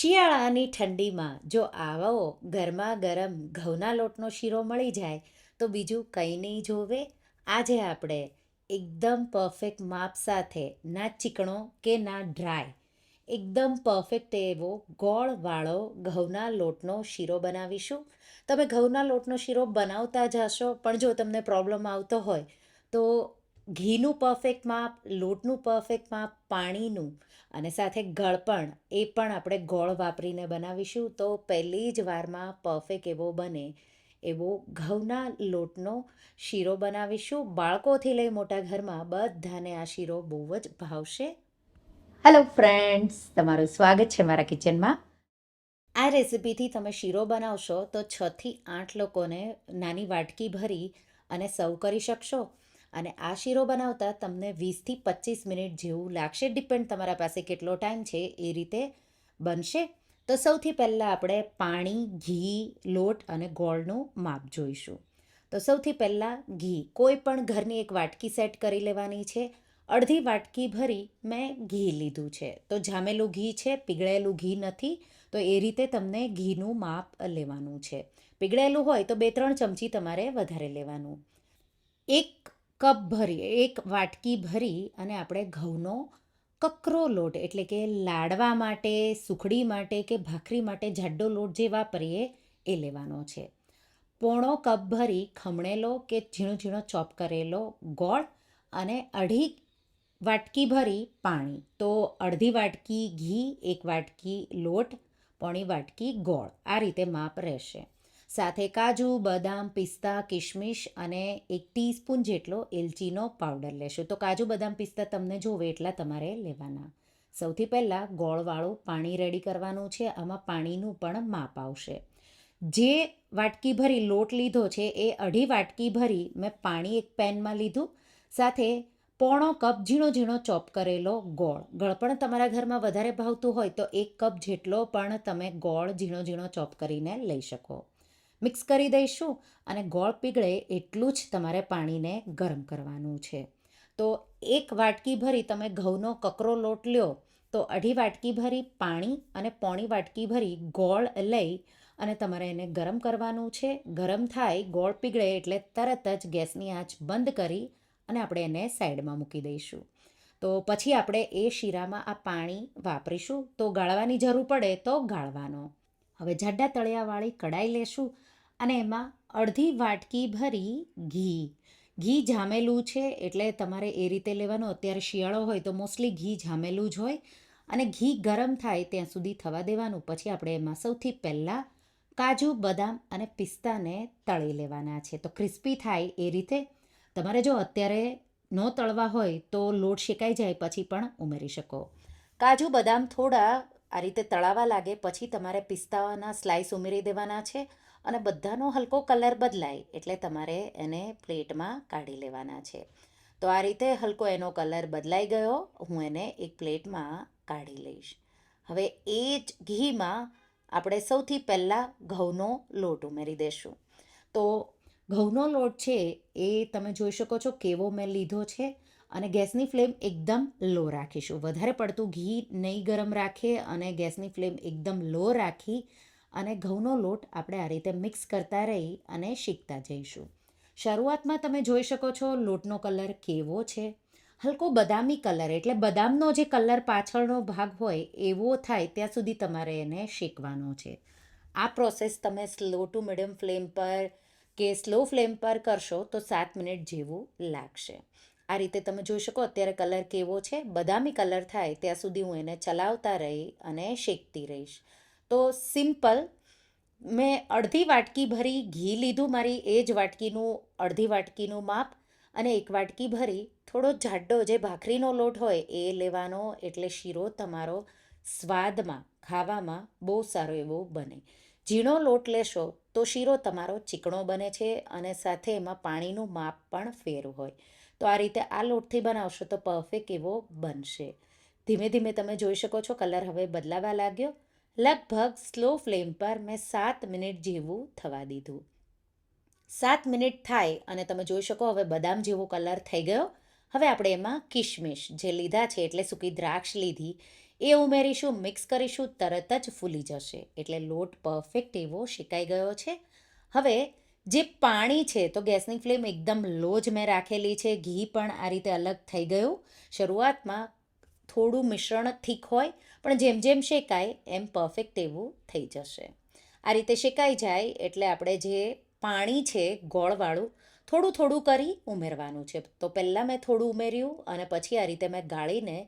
શિયાળાની ઠંડીમાં જો આવો ગરમા ગરમ ઘઉંના લોટનો શીરો મળી જાય, તો બીજું કંઈ નહીં જોવે? આજે આપણે એકદમ પરફેક્ટ માપ સાથે, ના ચીકણો કે ના ડ્રાય એકદમ પરફેક્ટ એવો ગોળવાળો ઘઉંના લોટનો શીરો બનાવીશું. તમે ઘઉંના લોટનો શીરો બનાવતા જશો, પણ જો તમને પ્રોબ્લેમ આવતો હોય, તો ઘીનું પરફેક્ટ માપ, લોટનું પરફેક્ટ માપ, પાણીનું અને સાથે ગળપણ એ પણ આપણે ગોળ વાપરીને બનાવીશું. તો પહેલી જ વારમાં પરફેક્ટ એવો બને એવો ઘઉંના લોટનો શીરો બનાવીશું. બાળકોથી લઈ મોટા ઘરમાં બધાને આ શીરો બહુ જ ભાવશે. હેલો ફ્રેન્ડ્સ તમારું સ્વાગત છે મારા કિચનમાં. આ રેસિપીથી તમે શીરો બનાવશો તો છથી આઠ લોકોને નાની વાટકી ભરી અને સર્વ કરી શકશો. અને આ શીરો બનાવતા તમને વીસથી પચીસ મિનિટ જેવું લાગશે. ડિપેન્ડ તમારા પાસે કેટલો ટાઈમ છે એ રીતે બનશે. તો સૌથી પહેલાં આપણે પાણી, ઘી, લોટ અને ગોળનું માપ જોઈશું. તો સૌથી પહેલાં ઘી. કોઈ પણ ઘરની એક વાટકી સેટ કરી લેવાની છે. અડધી વાટકી ભરી મેં ઘી લીધું છે. તો જામેલું ઘી છે, પીગળેલું ઘી નથી, તો એ રીતે તમને ઘીનું માપ લેવાનું છે. પીગળેલું હોય તો બે ત્રણ ચમચી તમારે વધારે લેવાનું. એક કપ ભરીએ, એક વાટકી ભરી અને આપણે ઘઉંનો કકરો લોટ, એટલે કે લાડવા માટે, સુખડી માટે કે ભાખરી માટે જાડો લોટ જે વાપરીએ એ લેવાનો છે. પોણો કપ ભરી ખમણેલો કે ઝીણો ઝીણો ચોપ કરેલો ગોળ અને અઢી વાટકી ભરી પાણી. તો અડધી વાટકી ઘી, એક વાટકી લોટ, પોણી વાટકી ગોળ. આ રીતે માપ રહેશે. સાથે કાજુ, બદામ, પિસ્તા કિશમિશ અને એક ટીસ્પૂન જેટલો એલચીનો પાવડર લેશું. તો કાજુ, બદામ, પિસ્તા તમને જોવે એટલા તમારે લેવાના. સૌથી પહેલાં ગોળવાળું પાણી રેડી કરવાનું છે. આમાં પાણીનું પણ માપ આવશે. જે વાટકી ભરી લોટ લીધો છે, એ અઢી વાટકી ભરી મેં પાણી એક પેનમાં લીધું. સાથે પોણો કપ ઝીણો ઝીણો ચોપ કરેલો ગોળ. ગળ પણ તમારા ઘરમાં વધારે ભાવતું હોય તો એક કપ જેટલો પણ તમે ગોળ ઝીણો ઝીણો ચોપ કરીને લઈ શકો. મિક્સ કરી દઈશું અને ગોળ પીગળે એટલું જ તમારે પાણીને ગરમ કરવાનું છે. તો એક વાટકી ભરી તમે ઘઉંનો કકરો લોટ લ્યો, તો અઢી વાટકી ભરી પાણી અને પોણી વાટકી ભરી ગોળ લઈ અને તમારે એને ગરમ કરવાનું છે. ગરમ થાય ગોળ પીગળે એટલે તરત જ ગેસની આંચ બંધ કરી અને આપણે એને સાઈડમાં મૂકી દઈશું. તો પછી આપણે એ શીરામાં આ પાણી વાપરીશું. તો ગાળવાની જરૂર પડે તો ગાળવાનો. હવે જાડા તળિયાવાળી કડાઈ લેશું અને એમાં અડધી વાટકી ભરી ઘી. ઘી જામેલું છે એટલે તમારે એ રીતે લેવાનું. અત્યારે શિયાળો હોય તો મોસ્ટલી ઘી જામેલું જ હોય. અને ઘી ગરમ થાય ત્યાં સુધી થવા દેવાનું. પછી આપણે એમાં સૌથી પહેલાં કાજુ, બદામ અને પિસ્તાને તળી લેવાના છે. તો ક્રિસ્પી થાય એ રીતે. તમારે જો અત્યારે ન તળવા હોય તો લોટ શેકાઈ જાય પછી પણ ઉમેરી શકો. કાજુ, બદામ થોડા આ રીતે તળાવા લાગે. પછી તમારે પિસ્તાના સ્લાઇસ ઉમેરી દેવાના છે. અને બધાનો હલકો કલર બદલાય એટલે તમારે એને પ્લેટમાં કાઢી લેવાના છે. તો આ રીતે હલકો એનો કલર બદલાઈ ગયો, હું એને એક પ્લેટમાં કાઢી લઈશ. હવે એ જ ઘીમાં આપણે સૌથી પહેલાં ઘઉંનો લોટ ઉમેરી દઈશું તો ઘઉંનો લોટ છે એ તમે જોઈ શકો છો કેવો મેં લીધો છે અને ગેસની ફ્લેમ એકદમ લો રાખીશું. વધારે પડતું ઘી નહીં ગરમ રાખીએ અને ગેસની ફ્લેમ એકદમ લો રાખી અને ઘઉંનો લોટ આપણે આ રીતે મિક્સ કરતા રહી અને શીખતા જઈશું. શરૂઆતમાં તમે જોઈ શકો છો લોટનો કલર કેવો છે. હલકો બદામી કલર, એટલે બદામનો જે કલર પાછળનો ભાગ હોય એવો થાય ત્યાં સુધી તમારે એને શેકવાનો છે. આ પ્રોસેસ તમે સ્લો ટુ મીડિયમ ફ્લેમ પર કે સ્લો ફ્લેમ પર કરશો તો સાત મિનિટ જેવું લાગશે. આ રીતે તમે જોઈ શકો અત્યારે કલર કેવો છે. બદામી કલર થાય ત્યાં સુધી હું એને ચલાવતા રહી અને શેકતી રહીશ. તો સિમ્પલ, મેં અડધી વાટકી ભરી ઘી લીધું, મારી એ જ વાટકીનું, અડધી વાટકીનું માપ અને એક વાટકી ભરી થોડો જાડો જે ભાખરીનો લોટ હોય એ લેવાનો, એટલે શીરો તમારો સ્વાદમાં, ખાવામાં બહુ સારો એવો બને. ઝીણો લોટ લેશો તો શીરો તમારો ચીકણો બને છે અને સાથે એમાં પાણીનું માપ પણ ફેર હોય. તો આ રીતે આ લોટથી બનાવશો તો પરફેક્ટ એવો બનશે. ધીમે ધીમે તમે જોઈ શકો છો કલર હવે બદલાવા લાગ્યો. લગભગ સ્લો ફ્લેમ પર મેં સાત મિનિટ જેવું થવા દીધું. સાત મિનિટ થાય અને તમે જોઈ શકો હવે બદામ જેવો કલર થઈ ગયો. હવે આપણે એમાં કિશમિશ જે લીધા છે એટલે સૂકી દ્રાક્ષ લીધી, એ ઉમેરીશું, મિક્સ કરીશું, તરત જ ફૂલી જશે. એટલે લોટ પરફેક્ટ એવો શેકાઈ ગયો છે. હવે જે પાણી છે તો ગેસની ફ્લેમ એકદમ લો જ મેં રાખેલી છે. ઘી પણ આ રીતે અલગ થઈ ગયું. શરૂઆતમાં થોડું મિશ્રણ થીક હોય, પણ જેમ જેમ શેકાય, એમ પરફેક્ટ એવું થઈ જશે. આ રીતે શેકાઈ જાય એટલે આપણે જે પાણી છે, ગોળવાળું, થોડું થોડું કરી ઉમેરવાનું છે. તો પહેલાં મેં થોડું ઉમેર્યું અને પછી આ રીતે મેં ગાળીને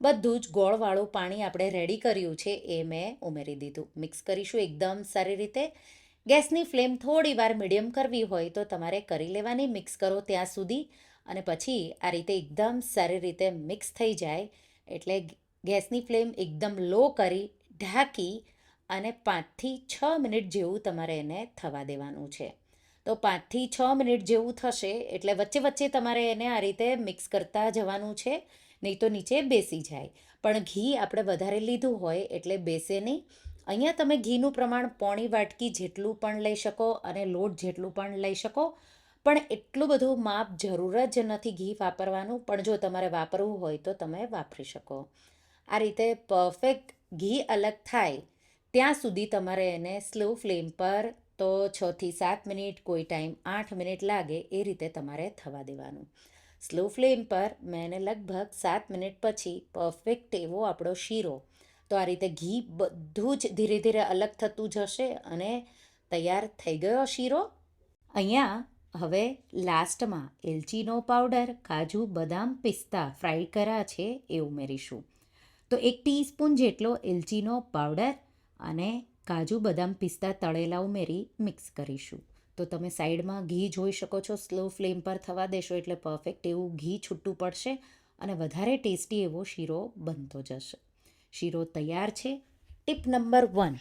બધું જ ગોળવાળું પાણી આપણે રેડી કર્યું છે એ મેં ઉમેરી દીધું. મિક્સ કરીશું એકદમ સારી રીતે. ગેસની ફ્લેમ થોડી વાર મીડિયમ કરવી હોય તો તમારે કરી લેવાની. મિક્સ કરો ત્યાં સુધી અને પછી આ રીતે એકદમ સારી રીતે મિક્સ થઈ જાય. એટલે ગેસની ફ્લેમ એકદમ લો કરી ઢાંકી અને પાંચથી છ મિનિટ જેવું તમારે એને થવા દેવાનું છે. તો પાંચથી છ મિનિટ જેવું થશે એટલે વચ્ચે વચ્ચે તમારે એને આ રીતે મિક્સ કરતા જવાનું છે, નહીં તો નીચે બેસી જાય. પણ ઘી આપણે વધારે લીધું હોય એટલે બેસે નહીં. અહીંયા તમે ઘીનું પ્રમાણ પોણી વાટકી જેટલું પણ લઈ શકો અને લોટ જેટલું પણ લઈ શકો. પણ એટલું બધું માપ જરૂર જ નથી ઘી વાપરવાનું. પણ જો તમારે વાપરવું હોય તો તમે વાપરી શકો. આ રીતે પરફેક્ટ ઘી અલગ થાય ત્યાં સુધી તમારે એને સ્લો ફ્લેમ પર તો છથી સાત મિનિટ, કોઈ ટાઈમ આઠ મિનિટ લાગે એ રીતે તમારે થવા દેવાનું. સ્લો ફ્લેમ પર મેં એને લગભગ સાત મિનિટ પછી પરફેક્ટ એવો આપણો શીરો. તો આ રીતે ઘી બધું જ ધીરે ધીરે અલગ થતું જશે અને તૈયાર થઈ ગયો શીરો. અહીંયા હવે લાસ્ટમાં એલચીનો પાવડર, કાજુ, બદામ, પિસ્તા ફ્રાય કરા છે એ ઉમેરીશું. તો એક ટીસ્પૂન જેટલો એલચીનો પાવડર અને કાજુ, બદામ, પિસ્તા તળેલા ઉમેરી મિક્સ કરીશું. તો તમે સાઈડમાં ઘી જોઈ શકો છો, સ્લો ફ્લેમ પર થવા દેશો એટલે પરફેક્ટ એવું ઘી છૂટું પડશે અને વધારે ટેસ્ટી એવો શીરો બનતો જશે. શીરો તૈયાર છે. Tip number one.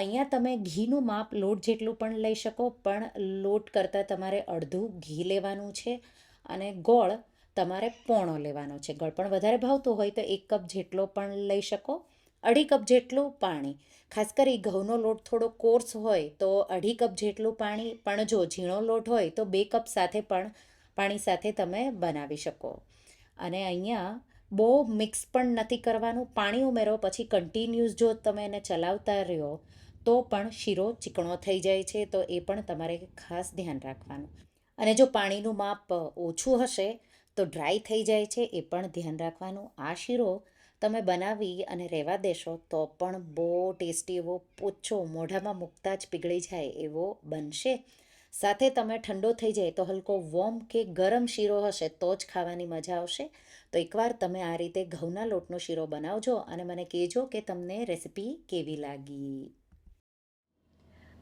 અહીંયા તમે ઘીનું માપ લોટ જેટલું પણ લઈ શકો, પણ લોટ કરતાં તમારે અડધું ઘી લેવાનું છે અને ગોળ તમારે પોણો લેવાનો છે. ગોળ પણ વધારે ભાવતો હોય તો એક કપ જેટલો પણ લઈ શકો, અઢી કપ જેટલું પાણી. ખાસ કરી ઘઉંનો લોટ થોડો કોર્સ હોય તો અઢી કપ જેટલું પાણી, પણ જો ઝીણો લોટ હોય તો બે કપ સાથે પણ પાણી સાથે તમે બનાવી શકો. અને અહીંયા બહુ મિક્સ પણ નથી કરવાનું. પાણી ઉમેરો, પછી કન્ટિન્યુઅસ જો તમે એને ચલાવતા રહ્યો તો પણ શીરો ચીકણો થઈ જાય છે, તો એ પણ તમારે ખાસ ધ્યાન રાખવાનું. અને જો પાણીનું માપ ઓછું હશે, તો ડ્રાય થઈ જાય છે, એ પણ ધ્યાન રાખવાનું. આ શીરો તમે બનાવી અને રહેવા દેશો, તો પણ બહુ ટેસ્ટી એવો પોચો મોઢામાં મૂકતા જ પીગળી જાય એવો બનશે. સાથે તમે ઠંડો થઈ જાય તો હલકો વોર્મ કે ગરમ શીરો હશે, તો જ ખાવાની મજા આવશે. તો એકવાર તમે આ રીતે ઘઉંના લોટનો શીરો બનાવજો અને મને કહેજો કે તમને રેસિપી કેવી લાગી.